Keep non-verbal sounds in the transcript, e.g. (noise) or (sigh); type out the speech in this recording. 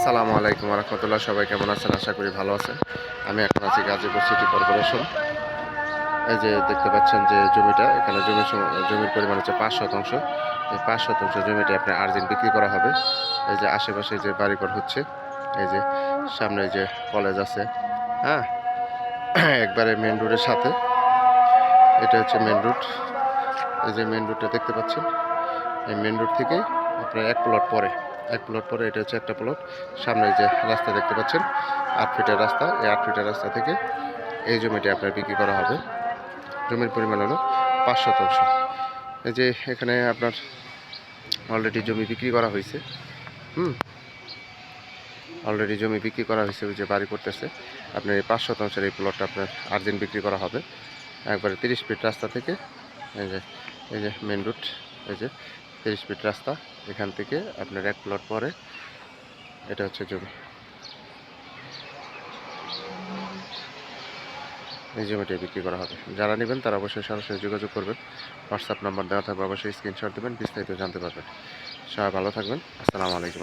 আসসালামু আলাইকুম রহমতুল্লাহ সবাই কেমন আছেন? আশা করি ভালো আছেন। আমি এখন আছি গাজীপুর সিটি কর্পোরেশন। এই যে দেখতে পাচ্ছেন যে জমিটা, এখানে জমি সম- জমির পরিমাণ হচ্ছে পাঁচ শতাংশ। এই পাঁচ শতাংশ জমিটা আপনার আর্জেন্ট বিক্রি করা হবে। এই যে আশেপাশে যে বাড়িঘর হচ্ছে, এই যে সামনে যে কলেজ আছে হ্যাঁ? (coughs) একবারে মেন রোডের সাথে। এটা হচ্ছে মেন রোড এই যে মেন রোডটা দেখতে পাচ্ছেন? এই মেন রোড থেকে আপনার এক প্লট পরে। এক প্লট পরে, এটা হচ্ছে একটা প্লট সামনে যে রাস্তা দেখতে পাচ্ছেন, আট ফিটের রাস্তা। এই আট ফিটের রাস্তা থেকে এই জমিটি আপনার বিক্রি করা হবে। জমির পরিমাণ হলো পাঁচ শতাংশ। এই যে এখানে আপনার অলরেডি জমি বিক্রি করা হয়েছে। হুম? অলরেডি জমি বিক্রি করা হয়েছে, ওই যে বাড়ি করতেছে। আপনার এই পাঁচ শতাংশের এই প্লটটা আপনার আর্জেন্ট বিক্রি করা হবে। একবারে তিরিশ ফিট রাস্তা থেকে, এই যে এই যে মেন রুট এই যে তিরিশ ফিট রাস্তা, এখান থেকে আপনার এক প্লট পরে, এটা হচ্ছে জমি। এই জমিটি বিক্রি করা হবে। যারা নেবেন তারা অবশ্যই সরাসরি যোগাযোগ করবেন। হোয়াটসঅ্যাপ নাম্বার দেওয়া থাকবে, অবশ্যই স্ক্রিনশট দেবেন, বিস্তারিত জানতে পারবেন। সবাই ভালো থাকবেন। আসসালামু আলাইকুম